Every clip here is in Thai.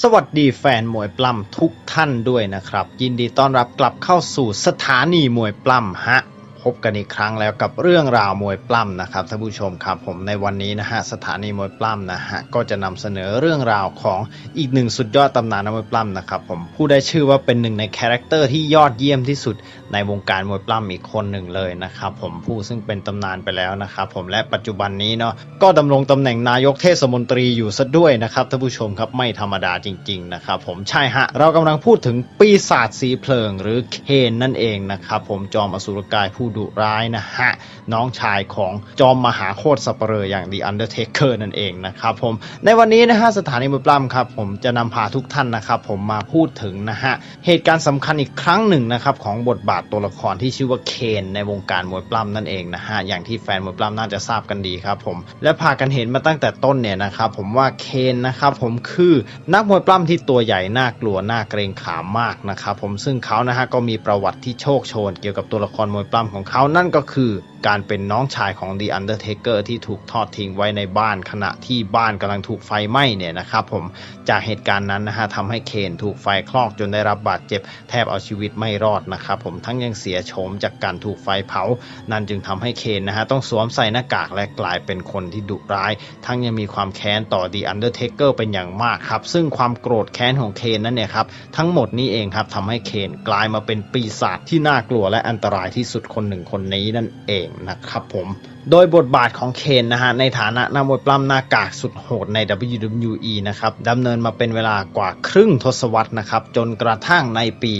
สวัสดีแฟนมวยปล้ำทุกท่านด้วยนะครับ ยินดีต้อนรับกลับเข้าสู่สถานีมวยปล้ำฮะ พบกันอีกครั้งแล้วกับเรื่องราวมวยปล้ำนะครับท่านผู้ชมครับผมในวันนี้นะฮะสถานีมวยปล้ำนะฮะก็จะนำเสนอเรื่องราวของอีกหนึ่งสุดยอดตำนานมวยปล้ำนะครับผมผู้ได้ชื่อว่าเป็นหนึ่งในคาแรคเตอร์ที่ยอดเยี่ยมที่สุดในวงการมวยปล้ำอีกคนหนึ่งเลยนะครับผมผู้ซึ่งเป็นตำนานไปแล้วนะครับผมและปัจจุบันนี้เนาะก็ดำรงตำแหน่งนายกเทศมนตรีอยู่ซะด้วยนะครับท่านผู้ชมครับไม่ธรรมดาจริงๆนะครับผมใช่ฮะเรากำลังพูดถึงปีศาจสีเพลิง หรือเคนนั่นเองนะครับผมจอมอสุรกายผู้ดุร้ายนะฮะ น้องชายของจอมมหาโคตรสัปเหร่ออย่าง The Undertaker นั่นเองนะครับผมในวันนี้นะฮะสถานีมวยปล้ำครับ ผมจะนำพาทุกท่านนะครับ ผมมาพูดถึงนะฮะเหตุการณ์สำคัญอีกครั้งหนึ่งนะครับของบทบาทตัวละครที่ชื่อว่าเคนในวงการมวยปล้ำนั่นเองนะฮะอย่างที่แฟนมวยปล้ำน่าจะทราบกันดีครับผมและพากันเห็นมาตั้งแต่ต้นเนี่ยนะครับผมว่าเคนนะครับผมคือนักมวยปล้ำที่ตัวใหญ่น่ากลัวน่าเกรงขามมากนะครับผมซึ่งเขานะฮะก็มีประวัติที่โชคโชนเกี่ยวกับตัวละครมวยปล้ำของเขานั่นก็คือ การเป็นน้องชายของ The Undertaker ที่ถูกทอดทิ้งไว้ในบ้านขณะที่บ้านกำลังถูกไฟไหม้เนี่ยนะครับผมจากเหตุการณ์นั้นนะฮะทำให้เคนถูกไฟคลอกจนได้รับบาดเจ็บแทบเอาชีวิตไม่รอดนะครับผมทั้งยังเสียโฉมจากการถูกไฟเผา นั่นจึงทำให้เคนนะฮะต้องสวมใส่หน้ากากและกลายเป็นคนที่ดุร้าย ทั้งยังมีความแค้นต่อ The Undertaker เป็นอย่างมากครับซึ่งความโกรธแค้นของเคนนั้นเนี่ยครับทั้งหมดนี้เองครับทำให้เคนกลายมาเป็นปีศาจที่น่ากลัวและอันตรายที่สุดคนหนึ่งคนนี้นั่นเองนะครับผม โดยบทบาทของเคนนะฮะในฐานะนักมวยปล้ำหน้ากากสุดโหดใน WWE นะครับดำเนินมาเป็นเวลากว่าครึ่งทศวรรษนะครับจนกระทั่งในปี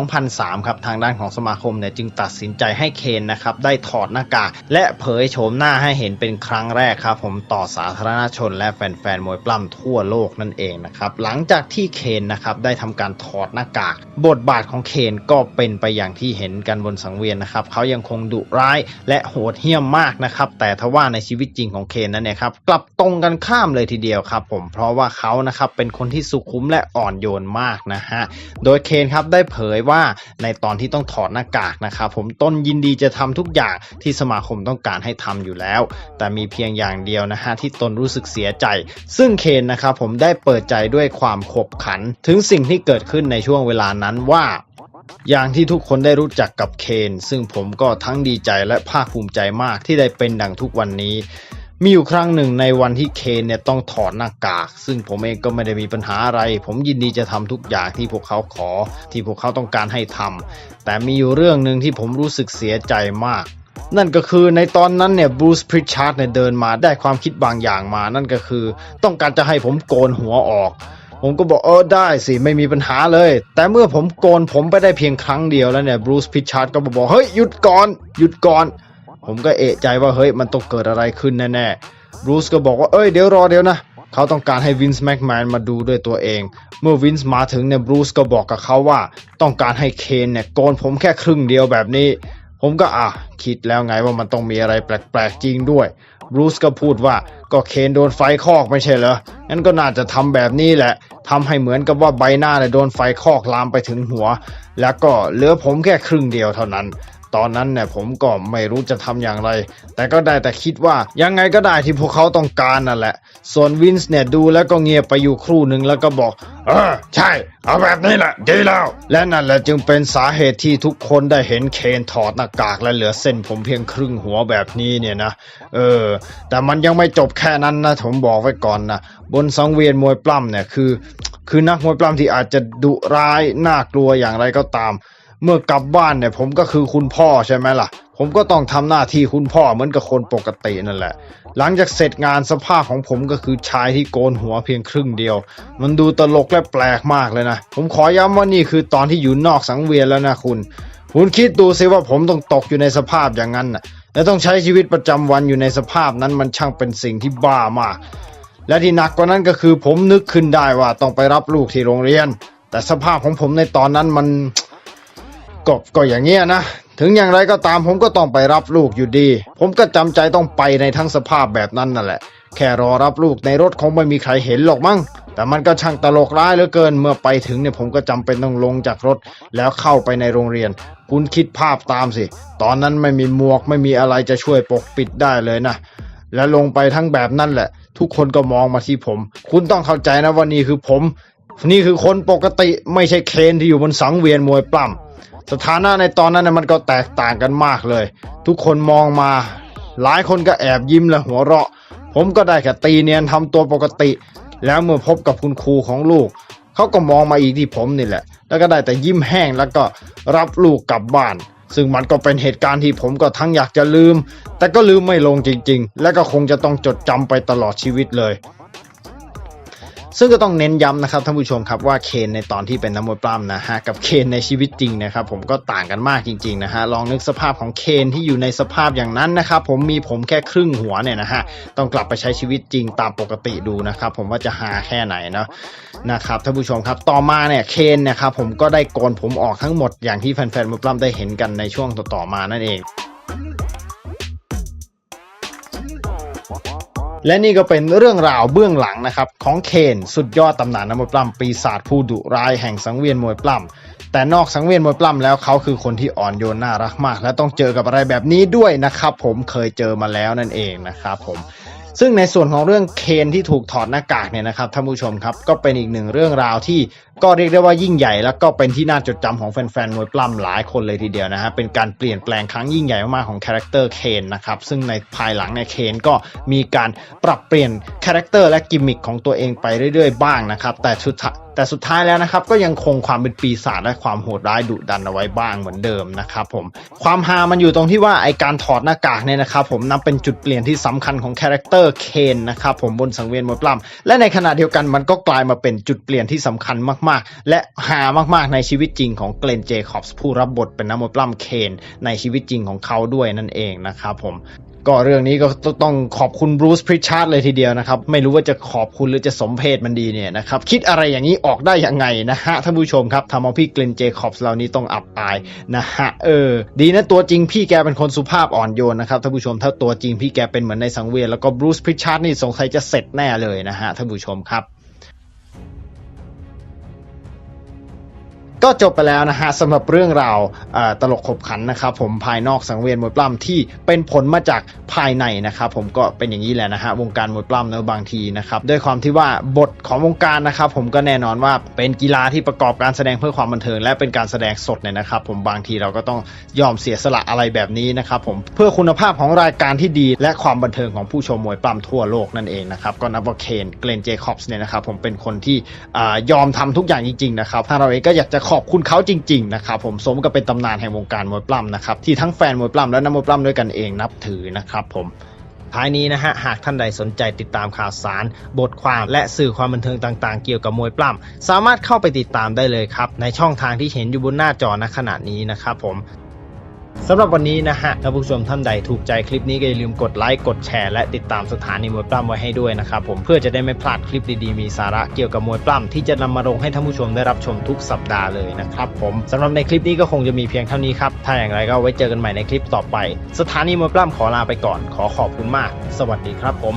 2003 ครับทางด้านของสมาคมเนี่ยจึงตัดสินใจให้เคนนะครับได้ถอดหน้ากากและเผยโฉมหน้าให้เห็นเป็นครั้งแรกครับผมต่อสาธารณชนและแฟนๆมวยปล้ำทั่วโลกนั่นเองนะครับหลังจากที่เคนนะครับได้ทำการถอดหน้ากาก บทบาทของเคนก็เป็นไปอย่างที่เห็นกันบนสังเวียนนะครับเขายังคงดุร้ายและโหดเหี้ยมมากนะครับ แต่ทว่าในชีวิตจริงของเคนนั้นเนี่ยครับกลับตรงกันข้ามเลยทีเดียวครับ ผมเพราะว่าเขานะครับเป็นคนที่สุขุมและอ่อนโยนมากนะฮะโดยเคนครับได้เผยว่าในตอนที่ต้องถอดหน้ากากนะครับผมต้นยินดีจะทำทุกอย่างที่สมาคมต้องการให้ทำอยู่แล้ว แต่มีเพียงอย่างเดียวนะฮะที่ตนรู้สึกเสียใจ ซึ่งเคนนะครับผมได้เปิดใจด้วยความขบขัน ถึงสิ่งที่เกิดขึ้นในช่วงเวลานั้นว่า อย่างที่ทุกคนได้รู้จักกับเคน ซึ่งผมก็ทั้งดีใจและภาคภูมิใจมากที่ได้เป็นดังทุกวันนี้ มีอยู่ครั้งหนึ่งในวันที่เคนเนี่ยต้องถอดหน้ากาก ซึ่งผมเองก็ไม่ได้มีปัญหาอะไร ผมยินดีจะทำทุกอย่างที่พวกเขาขอ ที่พวกเขาต้องการให้ทำแต่มีอยู่เรื่องหนึ่งที่ผมรู้สึกเสียใจมากนั่นก็คือในตอนนั้นเนี่ยบรูซพริชาร์ดเนี่ยเดินมาได้ความคิดบางอย่างมา นั่นก็คือต้องการจะให้ผมโกนหัวออก ผมก็บอกเออได้สิไม่มีปัญหาเลย แต่เมื่อผมโกนผมไปได้เพียงครั้งเดียวแล้วเนี่ยบรูซพิชชาร์ดก็บอกเฮ้ยหยุดก่อนหยุดก่อน ผมก็เอะใจว่าเฮ้ยมันต้องเกิดอะไรขึ้นแน่ๆบรูซก็บอกว่าเอ้ยเดี๋ยวรอเดี๋ยวนะเขาต้องการให้วินส์แม็กแมนมาดูด้วยตัวเอง เมื่อวินส์มาถึงเนี่ยบรูซก็บอกกับเขาว่า ต้องการให้เคนเนี่ยโกนผมแค่ครึ่งเดียวแบบนี้ ผมก็อะคิดแล้วไงว่ามันต้องมีอะไรแปลกๆจริงด้วย รูซก็พูดว่าก็เคนโดนไฟคอกไม่ใช่เหรอ งั้นก็น่าจะทำแบบนี้แหละทำให้เหมือนกับว่าใบหน้าเนี่ยโดนไฟคอกลามไปถึงหัว แล้วก็เหลือผมแค่ครึ่งเดียวเท่านั้น ตอนนั้นเนี่ยผมก็ไม่รู้จะทำอย่างไร แต่ก็ได้แต่คิดว่ายังไงก็ได้ที่พวกเขาต้องการนั่นแหละ ส่วนวินส์เนี่ยดูแล้วก็เงียบไปอยู่ครู่หนึ่งแล้วก็บอก เออใช่ เอาแบบนี้แหละดีแล้ว และนั่นแหละจึงเป็นสาเหตุที่ทุกคนได้เห็นเคนถอดหน้ากากและเหลือเส้นผมเพียงครึ่งหัวแบบนี้เนี่ยนะ เออ แต่มันยังไม่จบแค่นั้นนะผมบอกไว้ก่อนนะ บนสังเวียนมวยปล้ำเนี่ยคือ คือนักมวยปล้ำที่อาจจะดุร้ายน่ากลัวอย่างไรก็ตาม เมื่อกลับบ้านเนี่ยผมก็คือคุณพ่อใช่ไหมล่ะ ผมก็ต้องทำหน้าที่คุณพ่อเหมือนกับคนปกตินั่นแหละ หลังจากเสร็จงานสภาพของผมก็คือชายที่โกนหัวเพียงครึ่งเดียว มันดูตลกและแปลกมากเลยนะ ผมขอย้ำว่านี่คือตอนที่อยู่นอกสังเวียนแล้วนะคุณ คุณคิดดูสิว่าผมต้องตกอยู่ในสภาพอย่างนั้นนะและต้องใช้ชีวิตประจำวันอยู่ในสภาพนั้นมันช่างเป็นสิ่งที่บ้ามาก และที่หนักกว่านั้นก็คือผมนึกขึ้นได้ว่าต้องไปรับลูกที่โรงเรียน แต่สภาพของผมในตอนนั้นมันก็ก็อย่างเงี้ยนะ ถึงอย่างไรก็ตามผมก็ต้องไปรับลูกอยู่ดี ผมก็จำใจต้องไปในทั้งสภาพแบบนั้นนั่นแหละ แค่รอรับลูกในรถคงไม่มีใครเห็นหรอกมั้ง แต่มันก็ช่างตลกร้ายเหลือเกิน เมื่อไปถึงเนี่ยผมก็จำเป็นต้องลงจากรถ แล้วเข้าไปในโรงเรียน คุณคิดภาพตามสิ ตอนนั้นไม่มีหมวกไม่มีอะไรจะช่วยปกปิดได้เลยนะ และลงไปทั้งแบบนั่นแหละ ทุกคนก็มองมาที่ผม คุณต้องเข้าใจนะว่านี่คือผม นี่คือคนปกติไม่ใช่เคนที่อยู่บนสังเวียนมวยปล้ำ สถานะในตอนนั้นนะมันก็แตกต่างกันมากเลย ทุกคนมองมา หลายคนก็แอบยิ้มและหัวเราะ ผมก็ได้แค่ตีเนียนทำตัวปกติ แล้วเมื่อพบกับคุณครูของลูก เขาก็มองมาอีกที่ผมนี่แหละ แล้วก็ได้แต่ยิ้มแห้งแล้วก็รับลูกกลับบ้าน ซึ่งมันก็เป็นเหตุการณ์ที่ผมก็ทั้งอยากจะลืม แต่ก็ลืมไม่ลงจริงๆ และก็คงจะต้องจดจำไปตลอดชีวิตเลย ซึ่งก็ต้องเน้นย้ำนะครับท่านผู้ชมครับว่าเคนในตอนที่เป็นนักมวยปล้ำนะฮะกับเคนในชีวิตจริงนะครับผมก็ต่างกันมากจริงๆนะฮะลองนึกสภาพของเคนที่อยู่ในสภาพอย่างนั้นนะครับผมมีผมแค่ครึ่งหัวเนี่ยนะฮะต้องกลับไปใช้ชีวิตจริงตามปกติดูนะครับผมว่าจะหาแค่ไหนเนาะนะครับท่านผู้ชมครับต่อมาเนี่ยเคนนะครับผมก็ได้โกนผมออกทั้งหมดอย่างที่แฟนๆมวยปล้ำได้เห็นกันในช่วงต่อๆมานั่นเอง และนี่ก็เป็นเรื่องราวเบื้องหลังนะครับของเคนสุดยอดตำนานนักมวยปล้ำปีศาจผู้ดุร้ายแห่งสังเวียนมวยปล้ำแต่นอกสังเวียนมวยปล้ำแล้วเขาคือคนที่อ่อนโยนน่ารักมาก และต้องเจอกับอะไรแบบนี้ด้วยนะครับผมเคยเจอมาแล้วนั่นเองนะครับผมซึ่งในส่วนของเรื่องเคนที่ถูกถอดหน้ากากเนี่ยนะครับท่านผู้ชมครับก็เป็นอีกหนึ่งเรื่องราวที่ ก็เรียกได้ว่ายิ่งใหญ่แล้วก็เป็นที่น่าจดจำของแฟนๆมวยปล้ำหลายคนเลยทีเดียวนะฮะเป็นการเปลี่ยนแปลงครั้งยิ่งใหญ่มากๆของคาแรคเตอร์เคนนะครับซึ่งในภายหลังเนี่ยเคนก็มีการปรับเปลี่ยนคาแรคเตอร์และกิมมิคของตัวเองไปเรื่อยๆบ้างนะครับแต่สุดแต่สุดท้ายแล้วนะครับก็ยังคงความเป็นปีศาจและความโหดร้ายดุดันเอาไว้บ้างเหมือนเดิมนะครับผมความฮามันอยู่ตรงที่ว่าไอการถอดหน้ากากเนี่ยนะครับผมนับเป็นจุดเปลี่ยนที่สำคัญของคาแรคเตอร์เคนนะครับผมบนสังเวียนมวยปล้ำและในขณะเดียวกันมันก็กลายมาเป็นจุดเปลี่ยนที่สำคัญมากๆ และฮามาก ๆ ในชีวิตจริงของเกรนเจคอบส์ผู้รับบทเป็นนักมวยปล้ำเคนในชีวิตจริงของเขาด้วยนั่นเองนะครับผมก็เรื่องนี้ก็ต้องขอบคุณบรูซพริชาร์ดเลยทีเดียวนะครับ ไม่รู้ว่าจะขอบคุณหรือจะสมเพศมันดีเนี่ยนะครับ คิดอะไรอย่างนี้ออกได้ยังไงนะฮะท่านผู้ชมครับทำเอาพี่เกรนเจคอบส์เหล่านี้ต้องอับอายนะฮะเออ ดีนะตัวจริงพี่แกเป็นคนสุภาพอ่อนโยนนะครับท่านผู้ชมถ้าตัวจริงพี่แกเป็นเหมือนในสังเวียนแล้วก็บรูซพริชาร์ดนี่สงสัยจะเสร็จแน่เลยนะฮะท่านผู้ชมครับ ก็จบไปแล้วนะฮะสำหรับเรื่องราวตลกขบขันนะครับผมภายนอกสังเวียนมวยปล้ำที่เป็นผลมาจากภายในนะครับผมก็เป็นอย่างนี้แหละนะฮะวงการมวยปล้ำเนอะบางทีนะครับด้วยความที่ว่าบทของวงการนะครับผมก็แน่นอนว่าเป็นกีฬาที่ประกอบการแสดงเพื่อความบันเทิง และเป็นการแสดงสดเนี่ยนะครับผมบางทีเราก็ต้องยอมเสียสละอะไรแบบนี้นะครับผมเพื่อคุณภาพของรายการที่ดี และความบันเทิงของผู้ชมมวยปล้ำทั่วโลกนั่นเองนะครับก็นับว่าเคนเกรนเจคอบส์เนี่ยนะครับผมเป็นคนที่อยอมทำทุกอย่างจริงๆนะครับถ้าเราเองก็อยากจะขขอบคุณเขาจริง ๆ นะครับผมสมกับเป็นตำนานแห่งวงการมวยปล้ำนะครับที่ทั้งแฟนมวยปล้ำและนักมวยปล้ำด้วยกันเองนับถือนะครับผมท้ายนี้นะฮะ หากท่านใดสนใจติดตามข่าวสาร บทความและสื่อความบันเทิงต่างๆ เกี่ยวกับมวยปล้ำสามารถเข้าไปติดตามได้เลยครับ ในช่องทางที่เห็นอยู่บนหน้าจอณขณะนี้นะครับผม สำหรับวันนี้นะฮะท่านผู้ชมท่านใดถูกใจคลิปนี้ก็อย่าลืมกดไลค์กดแชร์และติดตามสถานีมวยปล้ำไว้ให้ด้วยนะครับผมเพื่อจะได้ไม่พลาดคลิปดีๆ มีสาระเกี่ยวกับมวยปล้ำที่จะนำมาลงให้ท่านผู้ชมได้รับชมทุกสัปดาห์เลยนะครับผมสำหรับในคลิปนี้ก็คงจะมีเพียงเท่านี้ครับ ถ้าอย่างไรก็ไว้เจอกันใหม่ในคลิปต่อไป สถานีมวยปล้ำขอลาไปก่อนขอขอบคุณมาก สวัสดีครับผม